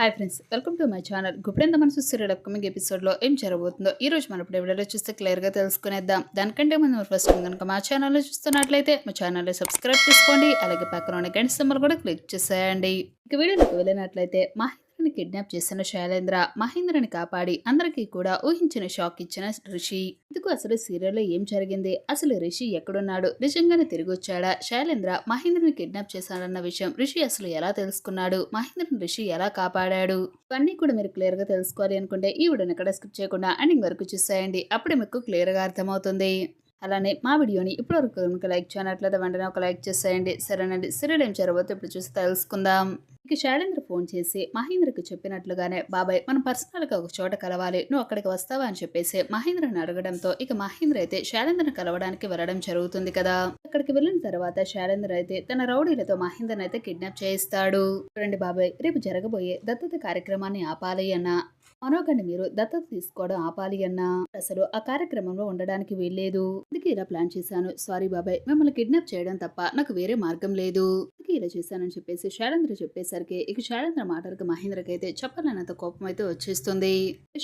Hi friends welcome to my channel. Guppedantha Manasu serial upcoming ఎపిసోడ్లో ఏం జరగబోతుందో ఈ రోజు మనప్పుడు ఇప్పుడు వీడియోలో చూస్తే క్లియర్గా తెలుసుకునేద్దాం. దానికంటే ముందు ఫస్ట్ కనుక మా ఛానల్లో చూస్తున్నట్లయితే మా ఛానల్ని సబ్స్క్రైబ్ చేసుకోండి. అలాగే పక్కన ఉన్న గంట సింబల్ కూడా క్లిక్ చేసేయండి. ఇక వీడియోలోకి వెళ్ళినట్లయితే మహేంద్రని కిడ్నాప్ చేసిన శైలేంద్ర మహేంద్రని కాపాడి అందరికీ కూడా ఊహించిన షాక్ ఇచ్చిన రిషి. ఇందుకు అసలు సీరియల్లో ఏం జరిగింది? అసలు రిషి ఎక్కడున్నాడు? నిజంగానే తిరిగి వచ్చాడా శైలేంద్ర మహేంద్రని కిడ్నాప్ చేశాడన్న విషయం రిషి అసలు ఎలా తెలుసుకున్నాడు? మహేంద్రని రిషి ఎలా కాపాడాడు? ఇవన్నీ కూడా మీరు క్లియర్గా తెలుసుకోవాలి అనుకుంటే ఈ వీడియోని ఎక్కడ స్కిప్ చేయకుండా ఎండింగ్ వరకు చూసేయండి. అప్పుడే మీకు క్లియర్గా అర్థమవుతుంది. అలానే మా వీడియోని ఇప్పటివరకు కనుక లైక్ చేయనట్లయితే వెంటనే ఒక లైక్ చేసేయండి. సరేనండి. సీరియల్ ఏం చేరబోతే ఇప్పుడు చూసి తెలుసుకుందాం. ఇక శైలేంద్ర ఫోన్ చేసి మహేంద్రకి చెప్పినట్లుగానే బాబాయ్ మనం పర్సనల్గా ఒక చోట కలవాలి నువ్వు అక్కడికి వస్తావా? అని చెప్పేసి మహేంద్రని అడగడంతో ఇక మహేంద్ర అయితే శైలేంద్రని కలవడానికి వెళ్ళడం జరుగుతుంది కదా. అక్కడికి వెళ్ళిన తర్వాత శైలేంద్ర అయితే తన రౌడీలతో మహేంద్రని అయితే కిడ్నాప్ చేయిస్తాడు. చూడండి బాబాయ్ రేపు జరగబోయే దత్తత కార్యక్రమాన్ని ఆపాలి అన్న. మనోగండి మీరు దత్తత తీసుకోవడం ఆపాలి అన్నా. అసలు ఆ కార్యక్రమంలో ఉండడానికి వీల్లేదు. అందుకే ఇలా ప్లాన్ చేశాను. సారీ బాబాయ్ మిమ్మల్ని కిడ్నాప్ చేయడం తప్ప నాకు వేరే మార్గం లేదు. అందుకే ఇలా చేశానని చెప్పేసి శైలేంద్ర చెప్పేసరికి ఇక శైలేంద్ర మాటలకు మహేంద్రకి అయితే చెప్పలేనంత కోపం అయితే వచ్చేస్తుంది.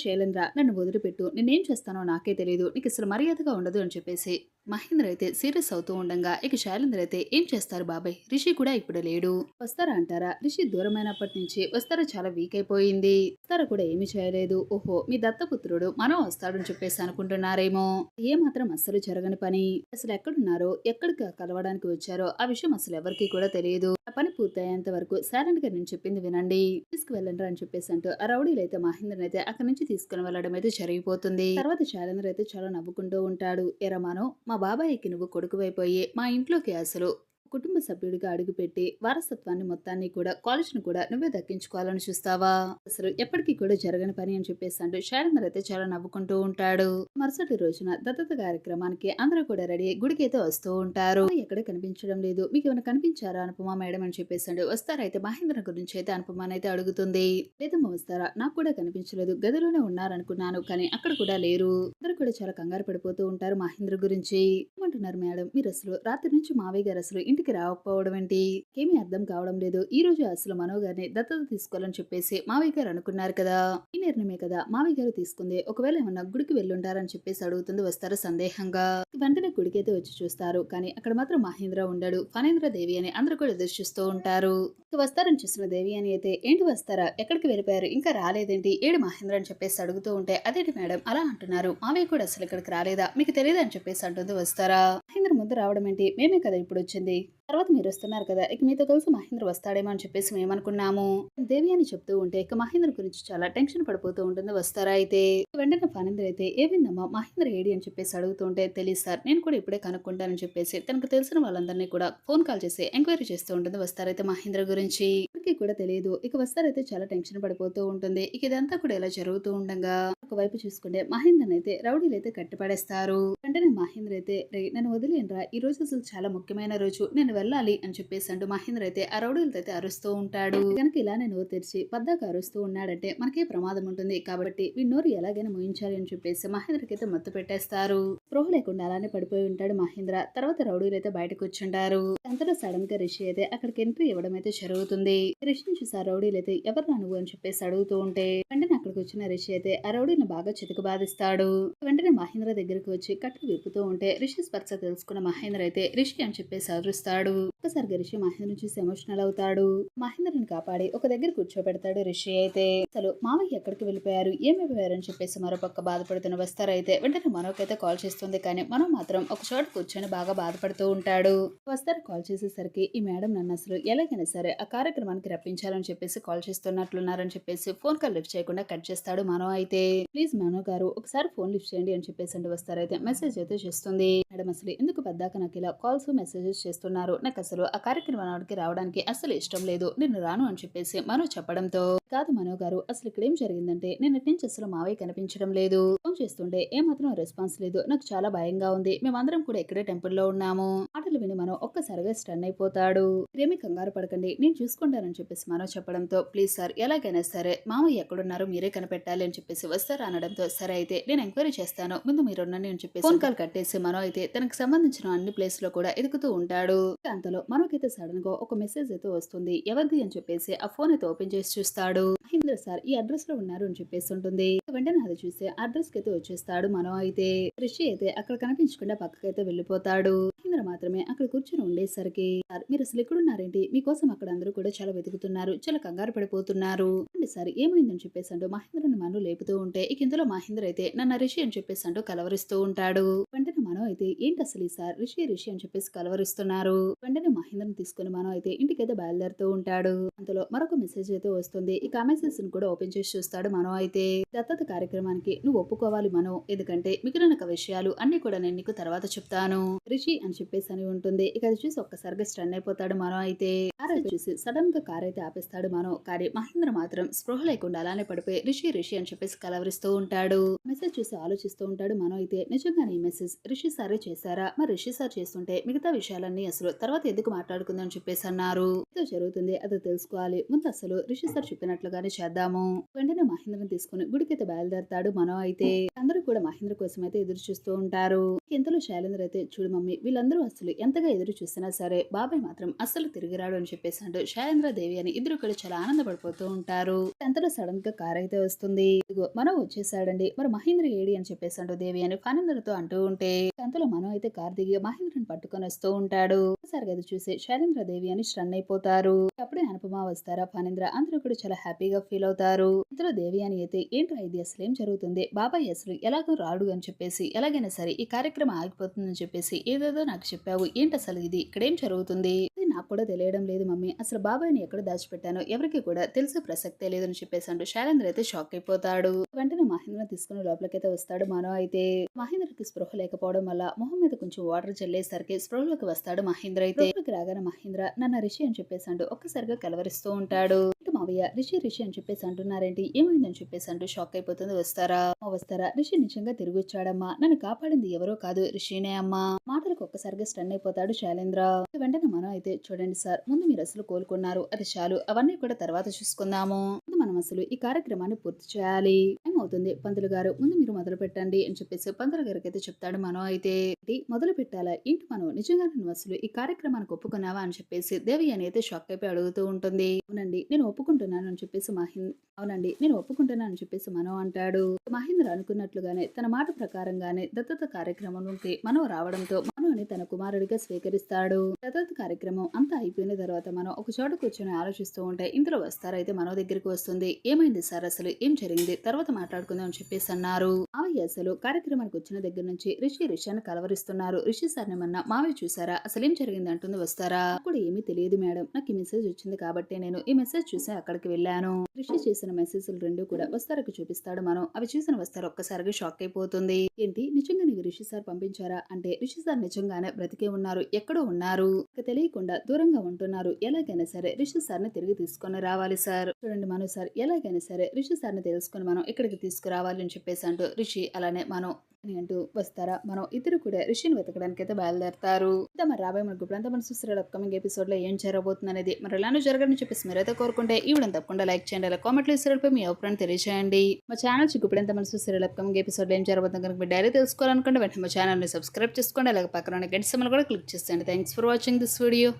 శైలేంద్ర నన్ను వదిలిపెట్టు నేనేం చేస్తానో నాకే తెలియదు నీకు అసలు మర్యాదగా ఉండదు అని చెప్పేసి మహేంద్ర అయితే సీరియస్ అవుతూ ఉండగా ఇక శైలేంద్ర అయితే ఏం చేస్తారు బాబాయ్? రిషి కూడా ఇప్పుడు లేడు. వస్తారా అంటారా? రిషి దూరమైనప్పటి నుంచి వస్తారా చాలా వీక్ అయిపోయింది. వస్తారా కూడా ఏమి చేయలేదు. ఓహో మీ దత్తపుత్రుడు మనం వస్తాడని చెప్పేసి అనుకుంటున్నారేమో. ఏ మాత్రం అస్సలు జరగని పని. అసలు ఎక్కడున్నారో ఎక్కడికి కలవడానికి వచ్చారో ఆ విషయం అసలు ఎవరికి కూడా తెలియదు. ఆ పని పూర్తయ్యేంత వరకు సైలెంట్గా నేను చెప్పింది వినండి. తీసుకువెళ్ళండి అని చెప్పేసి అంటూ ఆ రౌడీలు అయితే మహేంద్రన్ అయితే అక్కడి నుంచి తీసుకుని వెళ్ళడం అయితే జరిగిపోతుంది. తర్వాత శైలేంద్ర అయితే చాలా నవ్వుకుంటూ ఉంటాడు. ఎరమానో మా బాబాయ్కి నువ్వు కొడుకువైపోయి మా ఇంట్లోకి అసలు కుటుంబ సభ్యుడిగా అడుగుపెట్టి వారసత్వాన్ని మొత్తాన్ని కూడా కాలేజ్ను కూడా నువ్వే దక్కించుకోవాలని చూస్తావా? అసలు ఎప్పటికీ కూడా జరగని పని అని చెప్పేసి అంటూ శైలేంద్ర అయితే చాలా నవ్వుకుంటూ ఉంటాడు. మరుసటి రోజున దత్తత కార్యక్రమానికి అందరూ కూడా రెడీ గుడికి అయితే వస్తూ ఉంటారు. ఎక్కడ కనిపించడం లేదు. మీకు ఏమైనా కనిపించారా అనుపమ మేడం అని చెప్పేసి అంటూ వస్తారైతే మహేంద్ర గురించి అయితే అనుపమ అయితే అడుగుతుంది. లేదమ్మా వస్తారా? నాకు కూడా కనిపించలేదు. గదిలోనే ఉన్నారనుకున్నాను కానీ అక్కడ కూడా లేరు. అందరూ కూడా చాలా కంగారు పడిపోతూ ఉంటారు మహేంద్ర గురించి. ఏమంటున్నారు మేడం? మీరు అసలు రాత్రి నుంచి మావయ్య గారు అసలు ఇంటికి రాకపోవడం ఏంటి? ఏమీ అర్థం కావడం లేదు. ఈ రోజు అసలు మనో గారిని దత్తత తీసుకోవాలని చెప్పేసి మావయ్య గారు అనుకున్నారు కదా? ఈ నిర్ణయమే కదా. మావయ్య గారు తీసుకుంది. ఒకవేళ ఏమన్నా గుడికి వెళ్ళుంటారని చెప్పేసి అడుగుతుంది వస్తారు సందేహంగా? వెంటనే గుడికైతే వచ్చి చూస్తారు. కానీ అక్కడ మాత్రం మహేంద్ర ఉండడు. ఫనేంద్ర దేవి అని అందరూ కూడా ఎదురు చూస్తూ ఉంటారు. వస్తారని చూసిన దేవి అని అయితే ఏంటి వస్తారా? ఎక్కడికి వెళ్ళిపోయారు? ఇంకా రాలేదేంటి? ఏడు మహేంద్ర అని చెప్పేసి అడుగుతూ ఉంటే అదేంటి మేడం? అలా అంటున్నారు. మావయ్య కూడా అసలు ఇక్కడికి రాలేదా? మీకు తెలియదు? అని చెప్పేసి అంటుంది వస్తారా? మహేంద్ర ముందు రావడం ఏంటి? మేమే కదా ఇప్పుడు వచ్చింది. తర్వాత మీరు వస్తున్నారు కదా ఇక మీతో కలిసి మహేంద్ర వస్తాడేమో అని చెప్పేసి మేము అనుకున్నాము. దేవి అని చెప్తూ ఉంటే ఇక మహేంద్ర గురించి చాలా టెన్షన్ పడిపోతూ ఉంటుంది. వస్తారా అయితే? వెంటనే ఫణేంద్ర అయితే ఏవిందమ్మా మహేంద్ర ఏడి? అని చెప్పేసి అడుగుతూ ఉంటే తెలియదు సార్ నేను కూడా ఇప్పుడే కనుక్కుంటానని చెప్పేసి తనకు తెలిసిన వాళ్ళందరినీ కూడా ఫోన్ కాల్ చేసి ఎంక్వైరీ చేస్తూ ఉంటుంది వస్తారైతే మహేంద్ర గురించి. ఎవరికి కూడా తెలియదు ఇక వస్తారైతే చాలా టెన్షన్ పడిపోతూ ఉంటుంది. ఇక ఇదంతా కూడా ఇలా జరుగుతూ ఉండగా? ఒకవైపు చూసుకుంటే మహేందర్ అయితే రౌడీలు అయితే కట్టిపడేస్తారు. వెంటనే మహేంద్ర అయితే రే నన్ను వదిలేనరా ఈ రోజు అసలు చాలా ముఖ్యమైన రోజు నేను వెళ్ళాలి అని చెప్పేసి అంటూ మహేంద్ర అయితే ఆ రౌడీలతో అయితే అరుస్తూ ఉంటాడు. కనుక ఇలా నేను నోరు తెరిచి పద్దాక అరుస్తూ ఉన్నాడంటే మనకే ప్రమాదం ఉంటుంది. కాబట్టి వీడి నోరు ఎలాగైనా ముయించాలి అని చెప్పేసి మహేంద్రకి అయితే మత్తు పెట్టేస్తారు. స్పృహ లేకుండా అలానే పడిపోయి ఉంటాడు మహేంద్ర. తర్వాత రౌడీలు అయితే బయటకు వచ్చుంటారు. అంతలో సడన్గా రిషి అయితే అక్కడికి ఎంట్రీ ఇవ్వడం అయితే జరుగుతుంది. రిషిని చూసి ఆ రౌడీలు అయితే ఎవరు నువ్వు అని చెప్పేసి అడుగుతూ ఉంటే వెంటనే అక్కడికి వచ్చిన రిషి అయితే ఆ కట్టెలను బాగా చితుకు బాధిస్తాడు. వెంటనే మహేంద్ర దగ్గరికి వచ్చి కట్టెలు విప్పుతూ ఉంటే రిషి స్పర్శ తెలుసుకున్న మహేంద్ర అయితే రిషి అని చెప్పేసి అరుస్తాడు. ఒక్కసారిగా రిషి మహేంద్ర చూసి ఎమోషనల్ అవుతాడు. మహేంద్రని కాపాడి ఒక దగ్గర కూర్చోబెడతాడు రిషి అయితే. అసలు మావయ్య ఎక్కడికి వెళ్ళిపోయారు? ఏమైపోయారు అని చెప్పేసి మరోపక్క బాధపడుతున్న వస్తారైతే వెంటనే మనోకైతే కాల్ చేస్తుంది కానీ మనం మాత్రం ఒక చోట కూర్చొని బాగా బాధపడుతూ ఉంటాడు. వస్తారు కాల్ చేసేసరికి ఈ మేడం నన్ను అసలు ఎలాగైనా సరే ఆ కార్యక్రమానికి రప్పించాలని చెప్పేసి కాల్ చేస్తున్నట్లున్నారని చెప్పేసి ఫోన్ కాల్ లిఫ్ట్ చేయకుండా కట్ చేస్తాడు మనం అయితే. ప్లీజ్ మనో గారు ఒకసారి ఫోన్ లిఫ్ట్ చేయండి అని చెప్పేసి వస్తారు వస్తారైతే మెసేజ్ అయితే చేస్తుంది. మేడం అసలు ఎందుకు పెద్దాక నాకు ఇలా కాల్స్ మెసేజెస్ చేస్తున్నారు? నాకు అసలు ఆ కార్యక్రమానికి రావడానికి అసలు ఇష్టం లేదు. నేను రాను అని చెప్పేసి మనో చెప్పడంతో కాదు మనో గారు అసలు ఇక్కడ ఏం జరిగిందంటే నేను నుంచి అసలు మావయ్య కనిపించడం లేదు. ఫోన్ చేస్తుంటే ఏమాత్రం రెస్పాన్స్ లేదు. నాకు చాలా భయంగా ఉంది. మేమందరం కూడా ఇక్కడే టెంపుల్లో ఉన్నాము. మాటలు విని మనం ఒక్కసారిగా స్టన్ అయిపోతాడు. ఏమి కంగారు పడకండి. నేను చూసుకుంటానని చెప్పేసి మనో చెప్పడంతో ప్లీజ్ సార్ ఎలాగైనా సరే మామయ్య ఎక్కడున్నారో మీరే కనిపెట్టాలి అని చెప్పేసి వస్తారు అనడంతో సరే అయితే నేను ఎంక్వైరీ చేస్తాను. ముందు మీరు ఉండండి అని చెప్పేసి ఫోన్ కాల్ కట్టేసి మనో అయితే తనకు సంబంధించిన అన్ని ప్లేస్లో కూడా ఎదుగుతూ ఉంటాడు. అంతలో మనోకైతే సడన్గా ఒక మెసేజ్ అయితే వస్తుంది. ఎవరిది అని చెప్పేసి ఆ ఫోన్ అయితే ఓపెన్ చేసి చూస్తాడు. మహేంద్ర సార్ ఈ అడ్రస్లో ఉన్నారు అని చెప్పేసి ఉంటుంది. వెంటనే అది చూసి అడ్రస్కి అయితే వచ్చేస్తాడు మనం అయితే. రిషి అయితే అక్కడ కనిపించకుండా పక్కకైతే వెళ్ళిపోతాడు. మహేంద్ర మాత్రమే అక్కడ కూర్చొని ఉండేసరికి "సార్, మీరు అసలు ఎక్కడున్నారేంటి? మీకోసం అక్కడ అందరూ కూడా చాలా వెతుకుతున్నారు. చాలా కంగారు పడిపోతున్నారు. అండి సార్ ఏమైందని చెప్పేసి అంటూ మహేంద్రని మను లేపుతూ ఉంటే ఇక ఇందులో మహేంద్ర అయితే నన్న రిషి అని చెప్పేసి అంటూ కలవరిస్తూ ఉంటాడు. వెంటనే మనం అయితే ఏంటి అసలు ఈ సార్? రిషి రిషి అని చెప్పేసి కలవరిస్తున్నారు. వెంటనే మహేంద్రని తీసుకుని మనం అయితే ఇంటికైతే బయలుదేరుతూ ఉంటాడు. అంతలో మరొక మెసేజ్ అయితే వస్తుంది. ఇక ఆ మెసేజ్ని కూడా ఓపెన్ చేసి చూస్తాడు మనం అయితే. దత్తత కార్యక్రమానికి నువ్వు ఒప్పుకోవాలి మనం ఎందుకంటే మిగిలిన విషయాలు అన్ని కూడా నేను నీకు తర్వాత చెప్తాను. రిషి అని చెప్పేసి అని ఉంటుంది. ఇక అది చూసి ఒక్కసారిగా స్టన్ అయిపోతాడు మనం అయితే. కార్ చూసి సడన్గా కార్ అయితే ఆపేస్తాడు మనం. కానీ మహేంద్ర మాత్రం స్పృహ లేకుండా అలానే పడిపోయి రిషి రిషి అని చెప్పేసి కలవరిస్తూ ఉంటాడు. మెసేజ్ చూసి ఆలోచిస్తూ ఉంటాడు మనం అయితే. నిజంగానే ఈ మెసేజ్ రిషి సారే చేశారా? మరి రిషి సార్ చేస్తుంటే మిగతా విషయాలన్నీ అసలు తర్వాత ఎందుకు మాట్లాడుకుందాం చెప్పేసి అన్నారు. ఏదో జరుగుతుంది అది తెలుసుకోవాలి. ముందు అసలు రిషి సార్ చెప్పినట్లుగానే చేద్దాము. వెంటనే మహేంద్రని తీసుకుని గుడికైతే బయలుదేరతాడు మనం అయితే. అందరూ కూడా మహేంద్ర కోసం అయితే ఎదురు చూస్తూ ఉంటారు. ఇంతలో శైలేంద్ర అయితే చూడు మమ్మీ వీళ్ళందరూ అసలు ఎంతగా ఎదురు చూసినా సరే బాబాయ్ మాత్రం అస్సలు తిరిగిరాడు అని చెప్పేసి అంటూ దేవి అని ఇద్దరు కూడా చాలా ఆనందపడిపోతూ ఉంటారు. అంతలో సడన్గా కార్ అయితే వస్తుంది. ఇదిగో మనం వచ్చేసాడండి. మరి మహేంద్ర ఏడి అని చెప్పేసి అంటూ దేవి అని ఫణేంద్రతో అంటూ ఉంటే అంతలో మనం అయితే కార్ దిగి మహేంద్రని పట్టుకొని వస్తూ ఉంటాడు. సరిగా అది చూసి శైలేంద్ర దేవి అని స్టన్ అయిపోతారు. అప్పుడే అనుపమ వస్తారా ఫణేంద్ర? అందరూ కూడా చాలా హ్యాపీగా ఫీల్ అవుతారు. ఇంతలో దేవి అని అయితే ఏంటో ఇది అసలు ఏం జరుగుతుంది? బాబాయ్ అసలు ఎలాగో రాడు అని చెప్పేసి ఎలాగైనా సరే ఈ కార్యక్రమం ఆగిపోతుందని చెప్పేసి ఏదేదో నాకు చెప్పావు. ఏంటి అసలు ఇది? ఇక్కడ ఏం జరుగుతుంది? ఇది నాకు కూడా తెలియడం లేదు మమ్మీ. అసలు బాబాయ్ని ఎక్కడ దాచిపెట్టానో ఎవరికి కూడా తెలిసే ప్రసక్తే లేదని చెప్పేసి అంటూ శైలేంద్ర అయితే షాక్ అయిపోతాడు. వెంటనే మహేంద్ర తీసుకుని లోపలికైతే వస్తాడు మనో అయితే. మహేంద్రకి స్పృహ లేకపోవడం వల్ల మొహం మీద కొంచెం వాటర్ చల్లేసరికి స్పృహలోకి వస్తాడు మహేంద్ర అయితే. రాగానే మహేంద్ర నన్న రిషి అని చెప్పేసి అంటూ ఒక్కసారిగా కలవరిస్తూ ఉంటాడు. మావయ్య రిషి రిషి అని చెప్పేసి అంటున్నారేంటి? ఏమైందని చెప్పేసి అంటూ షాక్ అయిపోతుంది. వస్తారా? వస్తారా? రిషి నిజంగా తిరిగి వచ్చాడమ్మా నన్ను కాపాడింది ఎవరో కాదు రిషినే అమ్మా. మాటలకు ఒక్కసారిగా స్టన్ అయిపోతాడు శైలేంద్ర. వెంటనే మనం అయితే చూడండి సార్. ముందు మీరు అసలు కోలుకున్నారు. అది చాలు. అవన్నీ కూడా తర్వాత చూసుకుందాము. ముందు మనం అసలు ఈ కార్యక్రమాన్ని పూర్తి చేయాలి. ఏమవుతుంది? పంతులు గారు ముందు మీరు మొదలు పెట్టండి అని చెప్పేసి పంతులు గారికి అయితే చెప్తాడు మనం అయితే. "ఏంటి, మొదలు పెట్టాలా? ఏంటి మనం? నిజంగా నువ్వు అసలు ఈ కార్యక్రమానికి ఒప్పుకున్నావా అని చెప్పేసి దేవి అని అయితే షాక్ అయిపోయి అడుగుతూ ఉంటుంది. అవునండి. నేను ఒప్పుకుంటున్నాను అని చెప్పేసి మహేంద్ర అవునండి. నేను ఒప్పుకుంటున్నాను అని చెప్పేసి మనో అంటాడు. మహేంద్ర అనుకున్నట్లుగానే తన మాట ప్రకారంగానే దత్తత కార్యక్రమంలోకి మనో రావడంతో మనోని తన కుమారుడిగా స్వీకరిస్తాడు. దత్తత కార్యక్రమం అంతా అయిపోయిన తర్వాత మనం ఒక చోట కూర్చొని ఆలోచిస్తూ ఉంటే ఇందులో వస్తారైతే మనో దగ్గరికి వస్తుంది. ఏమైంది సార్ అసలు? ఏం జరిగింది? తర్వాత మాట్లాడుకుందాం అని చెప్పేసి అన్నారు. మావయ్య అసలు కార్యక్రమానికి వచ్చిన దగ్గర నుంచి రిషి రిషాన్ని కలవరిస్తున్నారు. రిషి సార్ నిమన్నా మావయ్య చూసారా? అసలు ఏం జరిగింది అంటుంది వస్తారా కూడా ఏమీ తెలియదు మేడం. నాకు ఈ మెసేజ్ వచ్చింది కాబట్టి నేను ఈ మెసేజ్ చూసి అక్కడికి వెళ్ళాను. రిషి చేసిన మెసేజ్లు రెండు కూడా వస్తారకు చూపిస్తాడు మనం. అవి చూసిన వస్తారు. ఒక్కసారిగా షాక్ అయిపోతుంది. ఏంటి? నిజంగా నీకు రిషి సార్ పంపించారా? అంటే రిషి సార్ నిజంగానే బ్రతికే ఉన్నారు. ఎక్కడో ఉన్నారు. తెలియకుండా దూరంగా ఉంటున్నారు. ఎలాగైనా సరే రిషి సార్ని తిరిగి తీసుకొని రావాలి సార్. చూడండి మనం సార్ ఎలాగైనా సరే రిషి సార్ని తెలుసుకొని మనం ఇక్కడికి తీసుకురావాలి అని చెప్పేసి అంటూ రిషి అలానే మనం అని అంటూ వస్తారా? మనం ఇద్దరు కూడా రిషిని వెతకడానికి అయితే బయలుదేరతారు. ఇంకా మరి రాబోయే మనకు ఇప్పుడంతా మన చూస్తారు అప్కమింగ్ ఎపిసోడ్లో ఏం జరగబోతుంది అనేది మరి ఎలానో జరగని చెప్పేసి మీరైతే కోరుకుంటే ఈ వీడియో తప్పకుండా లైక్ చేయండి అలా కామెంట్లు ఇస్తారపై మీ అభిప్రాయం తెలియజేయండి మా ఛానల్ చుట్టూ ఇప్పుడంతా మన చూస్తారు అప్కమింగ్ ఎపిసోడ్లో ఏం జరగబోతుంది కనుక మీరు డైరీ తెలుసుకోవాలనుకుంటే వెంటనే మా ఛానల్ని సబ్స్క్రైబ్ చేసుకోండి అలాగే పక్కన గంట సమలు కూడా క్లిక్ చేసేయండి. Thanks for watching this video